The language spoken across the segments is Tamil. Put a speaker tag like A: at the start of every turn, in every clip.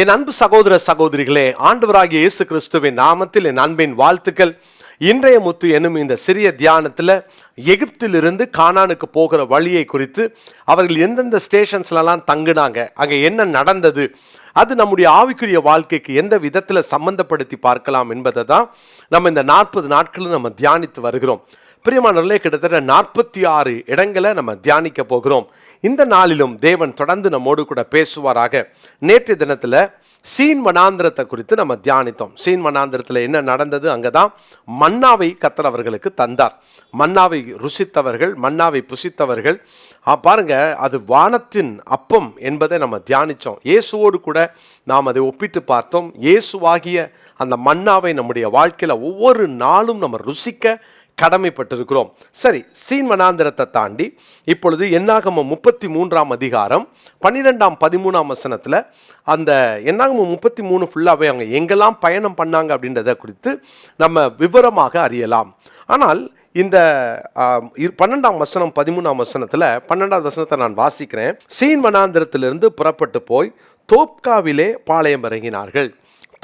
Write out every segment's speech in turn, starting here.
A: என் அன்பு சகோதர சகோதரிகளே ஆண்டவராகிய இயேசு கிறிஸ்துவின் நாமத்தில் என் அன்பின் வாழ்த்துக்கள். இன்றைய முத்து என்னும் இந்த சிறிய தியானத்தில் எகிப்திலிருந்து கானானுக்கு போகிற வழியை குறித்து அவர்கள் எந்தெந்த ஸ்டேஷன்ஸ்லலாம் தங்குனாங்க அங்கே என்ன நடந்தது அது நம்முடைய ஆவிக்குரிய வாழ்க்கைக்கு எந்த விதத்தில் சம்பந்தப்படுத்தி பார்க்கலாம் என்பதை தான் நம்ம இந்த நாற்பது நாட்களும் நம்ம தியானித்து வருகிறோம். பிரியமானவர்களே கிட்டத்தட்ட நாற்பத்தி ஆறு இடங்களை நம்ம தியானிக்க போகிறோம். இந்த நாளிலும் தேவன் தொடர்ந்து நம்மோடு கூட பேசுவாராக. நேற்று தினத்தில் சீன் வனாந்திரத்தை குறித்து நம்ம தியானித்தோம். சீன் வனாந்திரத்தில் என்ன நடந்தது? அங்கே தான் மன்னாவை கத்தர் அவர்களுக்கு தந்தார். மன்னாவை ருசித்தவர்கள் மன்னாவை புசித்தவர்கள். பாருங்க அது வானத்தின் அப்பம் என்பதை நம்ம தியானித்தோம் இயேசுவோடு கூட நாம் அதை ஒப்பிட்டு பார்த்தோம். இயேசுவாகிய அந்த மன்னாவை நம்முடைய வாழ்க்கையில் ஒவ்வொரு நாளும் நம்ம ருசிக்க கடமைப்பட்டிருக்கிறோம். சரி சீன் வனாந்திரத்தை தாண்டி இப்பொழுது என்னாகமம் முப்பத்தி மூன்றாம் அதிகாரம் பன்னிரெண்டாம் பதிமூணாம் வசனத்தில் அந்த என்னாகமம் முப்பத்தி மூணு ஃபுல்லாகவே அவங்க எங்கெல்லாம் பயணம் பண்ணாங்க அப்படின்றத குறித்து நம்ம விவரமாக அறியலாம். ஆனால் இந்த இரு- பன்னெண்டாம் வசனம் பதிமூணாம் வசனத்தில் பன்னெண்டாவது வசனத்தை நான் வாசிக்கிறேன். சீன் வனாந்திரத்திலிருந்து புறப்பட்டு போய் தோப்காவிலே பாளையம் இறங்கினார்கள்.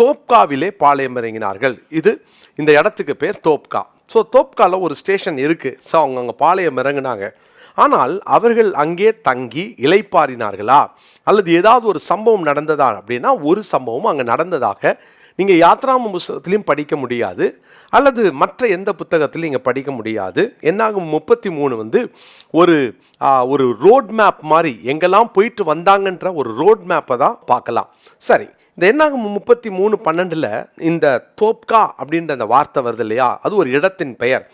A: தோப்காவிலே பாளையம் இறங்கினார்கள். இது இந்த இடத்துக்கு பேர் தோப்கா. ஸோ தோப்காவில் ஒரு ஸ்டேஷன் இருக்குது ஸோ அவங்க அங்கே பாளையம் இறங்குனாங்க. ஆனால் அவர்கள் அங்கே தங்கி இளைப்பாறினார்களா? அல்லது ஏதாவது ஒரு சம்பவம் நடந்ததா அப்படின்னா ஒரு சம்பவம் அங்கே நடந்ததாக நீங்கள் யாத்ராம புஸ்தகத்திலையும் படிக்க முடியாது அல்லது மற்ற எந்த புத்தகத்திலையும் நீங்கள் படிக்க முடியாது. என்னாகும் முப்பத்தி மூணு வந்து ஒரு ஒரு ரோட் மேப் மாதிரி எங்கெல்லாம் போயிட்டு வந்தாங்கன்ற ஒரு ரோட் மேப்பை தான் பார்க்கலாம். சரி இந்த என்னாகும் முப்பத்தி மூணு பன்னெண்டில் இந்த தோப்கா அப்படின்ற அந்த வார்த்தை வருது இல்லையா? அது ஒரு இடத்தின் பெயர்.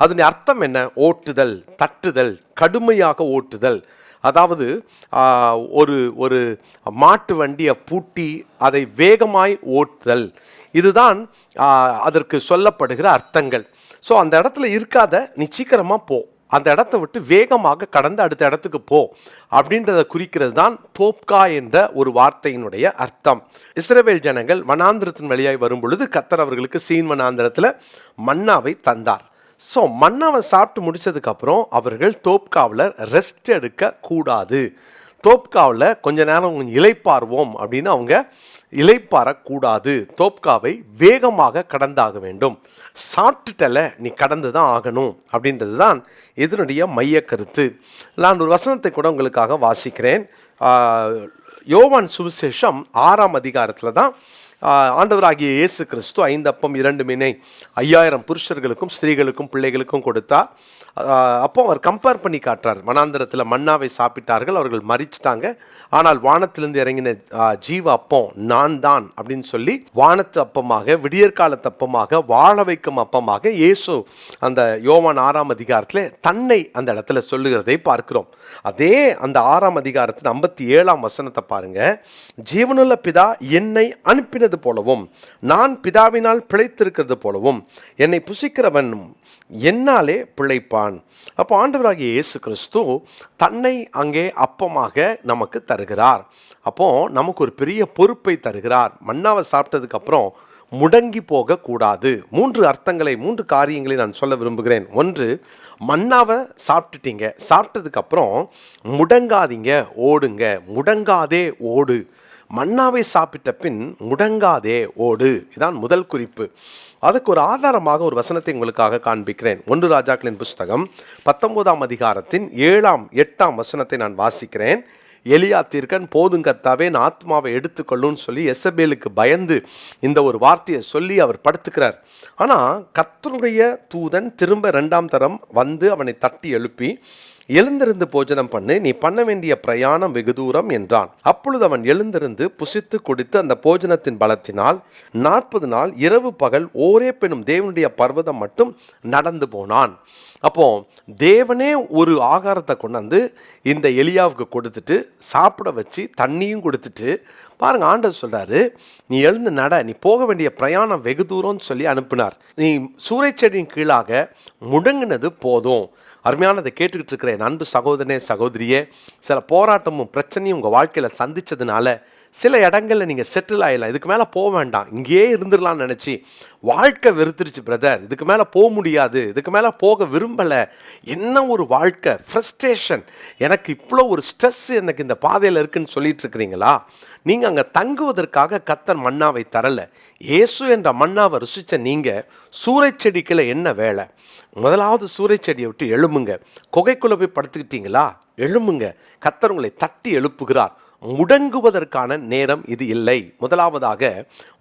A: அதனுடைய அர்த்தம் என்ன? ஓட்டுதல் தட்டுதல் கடுமையாக ஓட்டுதல். அதாவது ஒரு ஒரு மாட்டு வண்டியை பூட்டி அதை வேகமாய் ஓட்டுதல். இதுதான் அதற்கு சொல்லப்படுகிற அர்த்தங்கள். ஸோ அந்த இடத்துல இருக்காத நீ சீக்கிரமாக போ. அந்த இடத்த விட்டு வேகமாக கடந்து அடுத்த இடத்துக்கு போ. அப்படின்றத குறிக்கிறது தான் தோப்கா என்ற ஒரு வார்த்தையினுடைய அர்த்தம். இஸ்ரேவேல் ஜனங்கள் வனாந்திரத்தின் வழியாய் வரும் பொழுது கத்தர் அவர்களுக்கு சீன் வனாந்திரத்தில் மன்னாவை தந்தார். ஸோ மன்னாவை சாப்பிட்டு முடிச்சதுக்கப்புறம் அவர்கள் தோப்காவில் ரெஸ்ட் எடுக்க கூடாது தோப்காவில் கொஞ்ச நேரம் இலைப்பார்வோம் அப்படின்னு அவங்க இலைப்பாறக்கூடாது. தோப்காவை வேகமாக கடந்தாக வேண்டும். சாப்பிட்டுட்டல நீ கடந்து தான் ஆகணும் அப்படின்றது தான் இதனுடைய மைய கருத்து. நான் ஒரு வசனத்தை கூட உங்களுக்காக வாசிக்கிறேன். யோவான் சுவிசேஷம் ஆறாம் அதிகாரத்தில் தான் ஆண்டவராகிய இயேசு கிறிஸ்து ஐந்து அப்பம் இரண்டு மீனை ஐயாயிரம் புருஷர்களுக்கும் ஸ்திரீகளுக்கும் பிள்ளைகளுக்கும் கொடுத்தார் அப்போ அவர் கம்பேர் பண்ணி காட்டுறார். மனாந்திரத்தில் மன்னாவை சாப்பிட்டார்கள் அவர்கள் மறிச்சிட்டாங்க ஆனால் வானத்திலிருந்து இறங்கின ஜீவ அப்பம் நான் தான் அப்படின்னு சொல்லி வானத்து அப்பமாக விடியற்காலத்து அப்பமாக வாழ வைக்கும் அப்பமாக இயேசு அந்த யோவான் ஆறாம் அதிகாரத்தில் தன்னை அந்த இடத்துல சொல்லுகிறதை பார்க்கிறோம். அதே அந்த ஆறாம் அதிகாரத்தின் ஐம்பத்தி ஏழாம் வசனத்தை பாருங்க. ஜீவனுள்ள பிதா என்னை அனுப்பின அனுப்பினது போலவும் நான் பிதாவினால் பிழைத்திருக்கிறது போலவும் என்னை புசிக்கிறவன் என்னாலே பிழைப்பான். அப்போ ஆண்டவராகிய இயேசு கிறிஸ்து தன்னை அங்கே அப்பமாக நமக்கு தருகிறார். அப்போ நமக்கு ஒரு பெரிய பொறுப்பை தருகிறார். மன்னாவை சாப்பிட்டதுக்கு அப்புறம் முடங்கி போகக்கூடாது. மூன்று அர்த்தங்களை மூன்று காரியங்களை நான் சொல்ல விரும்புகிறேன். ஒன்று மன்னாவை சாப்பிட்டுட்டீங்க. சாப்பிட்டதுக்கு அப்புறம் முடங்காதீங்க ஓடுங்க. முடங்காதே ஓடு. மன்னாவை சாப்பிட்ட பின் முடங்காதே ஓடு. இதான் முதல் குறிப்பு. அதுக்கு ஒரு ஆதாரமாக ஒரு வசனத்தை உங்களுக்காக காண்பிக்கிறேன். ஒன்று ராஜாக்களின் புஸ்தகம் பத்தொன்பதாம் அதிகாரத்தின் ஏழாம் எட்டாம் வசனத்தை நான் வாசிக்கிறேன். எலியா தீர்க்கன் போதும் கத்தாவே நான் ஆத்மாவை எடுத்துக்கொள்ளுன்னு சொல்லி எசபேலுக்கு பயந்து இந்த ஒரு வார்த்தையை சொல்லி அவர் படுத்துக்கிறார். ஆனால் கத்தருடைய தூதன் திரும்ப ரெண்டாம் தரம் வந்து அவனை தட்டி எழுப்பி எழுந்திருந்து போஜனம் பண்ணு நீ பண்ண வேண்டிய பிரயாணம் வெகு தூரம் என்றான். அப்பொழுது அவன் எழுந்திருந்து புசித்து குடித்து அந்த போஜனத்தின் பலத்தினால் நாற்பது நாள் இரவு பகல் ஓரே பெண்ணும் தேவனுடைய பர்வதம் மட்டும் நடந்து போனான். அப்போ தேவனே ஒரு ஆகாரத்தை கொண்டாந்து இந்த எலியாவுக்கு கொடுத்துட்டு சாப்பிட வச்சு தண்ணியும் கொடுத்துட்டு பாருங்க ஆண்டவர் சொல்றாரு நீ எழுந்து நட நீ போக வேண்டிய பிரயாணம் வெகு தூரம்னு சொல்லி அனுப்பினார். நீ சூறைச்செடியின் கீழாக முடங்கினது போதும். அருமையானதை கேட்டுக்கிட்டு இருக்கிற என் அன்பு சகோதரனே சகோதரியே சில போராட்டமும் பிரச்சனையும் உங்கள் வாழ்க்கையில் சந்தித்ததுனால சில இடங்களில் நீங்கள் செட்டில் ஆகிடலாம் இதுக்கு மேலே போக வேண்டாம். இங்கேயே இருந்துடலாம்னு நினச்சி வாழ்க்கை வெறுத்துருச்சு பிரதர் இதுக்கு மேலே போக முடியாது. இதுக்கு மேலே போக விரும்பலை. என்ன ஒரு வாழ்க்கை? ஃப்ரஸ்ட்ரேஷன் எனக்கு இவ்வளோ ஒரு ஸ்ட்ரெஸ் எனக்கு இந்த பாதையில் இருக்குன்னு சொல்லிட்டு இருக்கிறீங்களா? நீங்கள் அங்கே தங்குவதற்காக கத்தர் மன்னாவை தரல. இயேசு என்ற மன்னாவை ருசித்த நீங்கள் சூறைச்செடிக்குள்ள என்ன வேலை? முதலாவது சூறைச்செடியை விட்டு எழும்புங்க. குகைக்குள்ளே போய் படுத்துக்கிட்டீங்களா? எழும்புங்க. கத்தர் உங்களை தட்டி எழுப்புகிறார். முடங்குவதற்கான நேரம் இது இல்லை. முதலாவதாக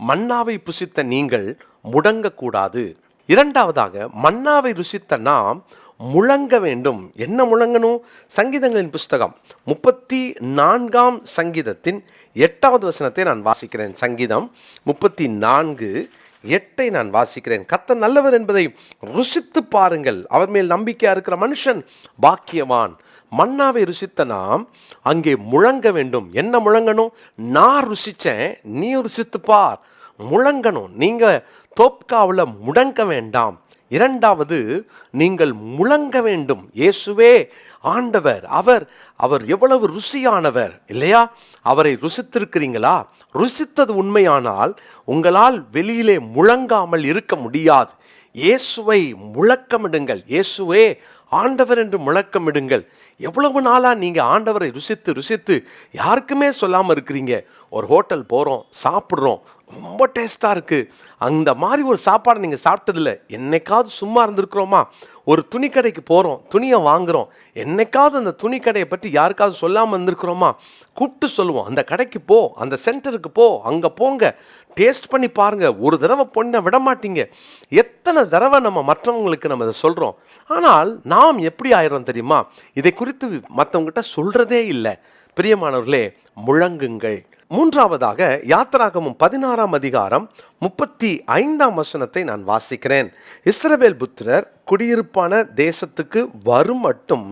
A: மன்னாவை புசித்த நீங்கள் முடங்கக்கூடாது. இரண்டாவதாக மன்னாவை ருசித்த நாம் முழங்க வேண்டும். என்ன முழங்கணும்? சங்கீதங்களின் புஸ்தகம். முப்பத்தி நான்காம் சங்கீதத்தின் எட்டாவது வசனத்தை நான் வாசிக்கிறேன். சங்கீதம் முப்பத்தி நான்கு எட்டை நான் வாசிக்கிறேன். கத்த நல்லவர் என்பதை ருசித்து பாருங்கள். அவர் மேல் நம்பிக்கையாக இருக்கிற மனுஷன் பாக்கியவான். மன்னாவை ருசித்த நாம் அங்கே முழங்க வேண்டும். என்ன முழங்கணும்? நான் ருசிச்சேன் நீ ருசித்து பார். முழங்கணும். நீங்கள் தோப்காவில் முடங்க வேண்டாம். இரண்டாவது நீங்கள் முழங்க வேண்டும். இயேசுவே ஆண்டவர் அவர் அவர் எவ்வளவு ருசியானவர் இல்லையா? அவரை ருசித்திருக்கிறீங்களா? ருசித்தது உண்மையானால் உங்களால் வெளியிலே முழங்காமல் இருக்க முடியாது. இயேசுவை முழக்கமிடுங்கள். இயேசுவே ஆண்டவர் என்று முழக்கமிடுங்கள். எவ்வளவு நாளாக நீங்கள் ஆண்டவரை ருசித்து ருசித்து யாருக்குமே சொல்லாமல் இருக்கிறீங்க? ஒரு ஹோட்டல் போகிறோம் சாப்பிட்றோம் ரொம்ப டேஸ்ட்டாக இருக்குது அந்த மாதிரி ஒரு சாப்பாடை நீங்கள் சாப்பிட்டதில்ல. என்னைக்காவது சும்மா இருந்திருக்கிறோமா? ஒரு துணி கடைக்கு போகிறோம் துணியை வாங்குகிறோம் என்னைக்காவது அந்த துணி கடையை பற்றி யாருக்காவது சொல்லாமல் இருந்திருக்கிறோமா? கூப்பிட்டு சொல்லுவோம். அந்த கடைக்கு போ அந்த சென்டருக்கு போ அங்கே போங்க. டேஸ்ட் பண்ணி பாருங்கள் ஒரு தடவை பொண்ணை விட மாட்டீங்க. எத்தனை தடவை நம்ம மற்றவங்களுக்கு நம்ம இதை சொல்கிறோம் ஆனால் நாம் எப்படி ஆயிரோம் தெரியுமா? இதை குறித்து மற்றவங்ககிட்ட சொல்கிறதே இல்லை. பிரியமானவர்களே முழங்குங்கள். மூன்றாவதாக யாத்திராகமும் பதினாறாம் அதிகாரம் முப்பத்தி ஐந்தாம் வசனத்தை நான் வாசிக்கிறேன். இஸ்ரவேல் புத்திரர் குடியிருப்பான தேசத்துக்கு வரும் மட்டும்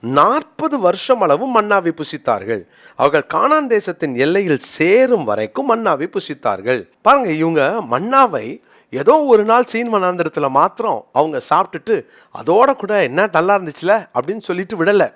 A: நாற்பது வருஷம் அளவு மன்னாவை புசித்தார்கள். அவர்கள் கானான் தேசத்தின் எல்லையில் சேரும் வரைக்கும் மன்னாவை புசித்தார்கள். பாருங்க இவங்க மன்னாவை ஏதோ ஒரு நாள் சீன் வனாந்திரத்தில் மாத்திரம் அவங்க சாப்பிட்டுட்டு அதோட கூட என்ன நல்லா இருந்துச்சுல அப்படின்னு சொல்லிட்டு விடலை.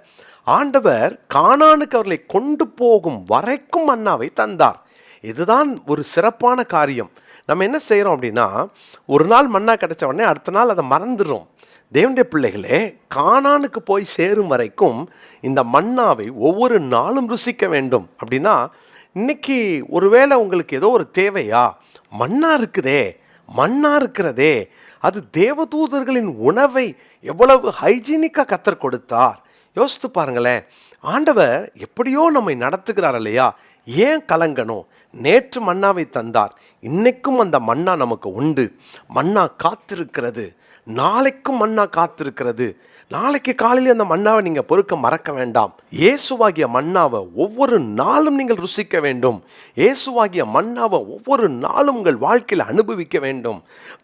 A: ஆண்டவர் கானானுக்கு அவர்களை கொண்டு போகும் வரைக்கும் மன்னாவை தந்தார். இதுதான் ஒரு சிறப்பான காரியம். நம்ம என்ன செய்கிறோம் அப்படின்னா ஒரு நாள் மன்னா கிடைச்ச உடனே அடுத்த நாள் அதை மறந்துடுறோம். தேவனுடைய பிள்ளைகளே கானானுக்கு போய் சேரும் வரைக்கும் இந்த மன்னாவை ஒவ்வொரு நாளும் ருசிக்க வேண்டும். அப்படின்னா இன்னைக்கு ஒருவேளை உங்களுக்கு ஏதோ ஒரு தேவையா? மண்ணா இருக்குதே மண்ணா இருக்கிறதே. அது தேவதூதர்களின் உணவை எவ்வளவு ஹைஜீனிக்காக கத்தர் கொடுத்தார். யோசித்து பாருங்களேன். ஆண்டவர் எப்படியோ நம்மை நடத்துகிறார் இல்லையா? ஏன் கலங்கணும்? நேற்று மன்னாவை தந்தார். இன்னைக்கும் அந்த மன்னா நமக்கு உண்டு. மன்னா காத்திருக்கிறது. நாளைக்கும் மன்னா காத்திருக்கிறது. நாளைக்கு காலையில் அந்த மன்னாவை நீங்கள் பொறுக்க மறக்க வேண்டாம். இயேசுவாகிய மன்னாவை ஒவ்வொரு நாளும் நீங்கள் ருசிக்க வேண்டும். இயேசுவாகிய மன்னாவை ஒவ்வொரு நாளும் உங்கள் வாழ்க்கையில் அனுபவிக்க வேண்டும்.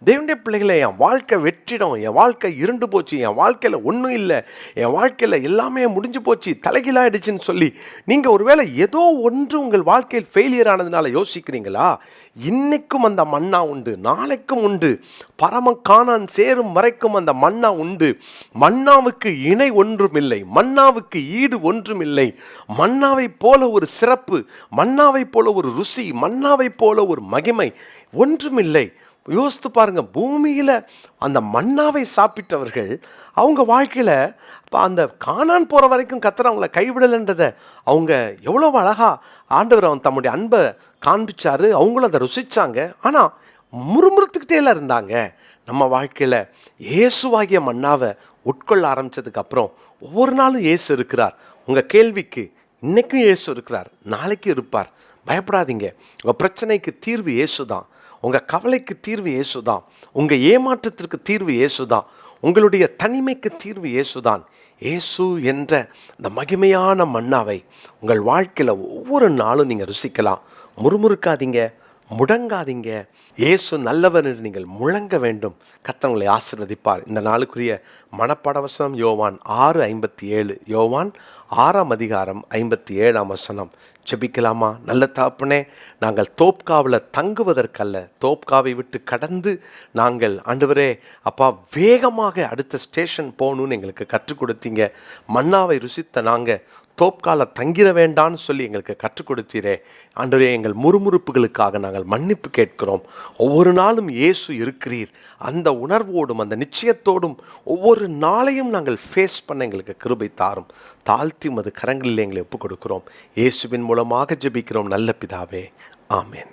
A: தேவனுடைய பிள்ளைகளை என் வாழ்க்கை வெற்றிடம் என் வாழ்க்கை இருண்டு போச்சு. என் வாழ்க்கையில் ஒன்றும் இல்லை. என் வாழ்க்கையில் எல்லாமே முடிஞ்சு போச்சு. தலைகீழாயிடுச்சுன்னு சொல்லி நீங்கள் ஒருவேளை ஏதோ ஒன்று உங்கள் வாழ்க்கையில் ஃபெயிலியர் ஆனதுனால யோசிக்கிறீங்களா? இன்னைக்கும் அந்த மன்னா உண்டு நாளைக்கும் உண்டு. பரம காணான் சேரும் வரைக்கும் அந்த மன்னா உண்டு. மன்னாவுக்கு இணை ஒன்றுமில்லை. மன்னாவுக்கு ஈடு ஒன்றுமில்லை. மன்னாவை போல ஒரு சிறப்பு மன்னாவை போல ஒரு ருசி மன்னாவை போல ஒரு மகிமை ஒன்றுமில்லை. யோசித்து பாருங்க பூமியில் அந்த மன்னாவை சாப்பிட்டவர்கள் அவங்க வாழ்க்கையில் இப்போ அந்த காணான் போகிற வரைக்கும் கத்துற அவங்கள கைவிடலைன்றதை அவங்க எவ்வளோ அழகா ஆண்டவர் அவன் தம்முடைய அன்பை காண்பிச்சாரு. அவங்களும் அதை ருசிச்சாங்க. ஆனால் முறுமுறுத்துக்கிட்டேலாம் இருந்தாங்க. நம்ம வாழ்க்கையில் இயேசுவாகிய மன்னாவை உட்கொள்ள ஆரம்பித்ததுக்கப்புறம் ஒவ்வொரு நாளும் இயேசு இருக்கிறார். உங்கள் கேள்விக்கு இன்றைக்கும் இயேசு இருக்கிறார். நாளைக்கு இருப்பார். பயப்படாதீங்க. உங்கள் பிரச்சனைக்கு தீர்வு இயேசு தான் உங்கள் கவலைக்கு தீர்வு இயேசு தான் உங்கள் ஏமாற்றத்திற்கு தீர்வு இயேசு தான் உங்களுடைய தனிமைக்கு தீர்வு இயேசு தான் இயேசு என்ற இந்த மகிமையான மன்னாவை உங்கள் வாழ்க்கையில் ஒவ்வொரு நாளும் நீங்கள் ருசிக்கலாம். முறுமுறுக்காதீங்க. முடங்காதீங்க. இயேசு நல்லவர் என்று நீங்கள் முழங்க வேண்டும். கத்தவங்களை ஆசிர்வதிப்பார். இந்த நாளுக்குரிய மனப்படவசனம் யோவான் ஆறு ஐம்பத்தி ஏழு. யோவான் ஆறாம் அதிகாரம் ஐம்பத்தி ஏழாம் வசனம். ஜெபிக்கலாமா? நல்ல தாப்பனே நாங்கள் தோப்காவில் தங்குவதற்கல்ல. தோப்காவை விட்டு கடந்து நாங்கள் ஆண்டவரே அப்பா வேகமாக அடுத்த ஸ்டேஷன் போகணும்னு எங்களுக்கு கற்றுக் கொடுத்தீங்க. மன்னாவை ருசித்த நாங்கள் தோப்கால தங்கிட வேண்டான்னு சொல்லி எங்களுக்கு கற்றுக் கொடுத்தீரே. ஆண்டவரே எங்கள் முறுமுறுப்புகளுக்காக நாங்கள் மன்னிப்பு கேட்கிறோம். ஒவ்வொரு நாளும் இயேசு இருக்கிறீர். அந்த உணர்வோடும் அந்த நிச்சயத்தோடும் ஒவ்வொரு நாளையும் நாங்கள் ஃபேஸ் பண்ண எங்களுக்கு கிருபை தாரும். தாழ்த்தி மது கரங்களில் எங்களை ஒப்புக் கொடுக்கிறோம். இயேசுவின் மூலம் மூலமாக ஜெபிக்கிறோம். நல்ல பிதாவே. ஆமேன்.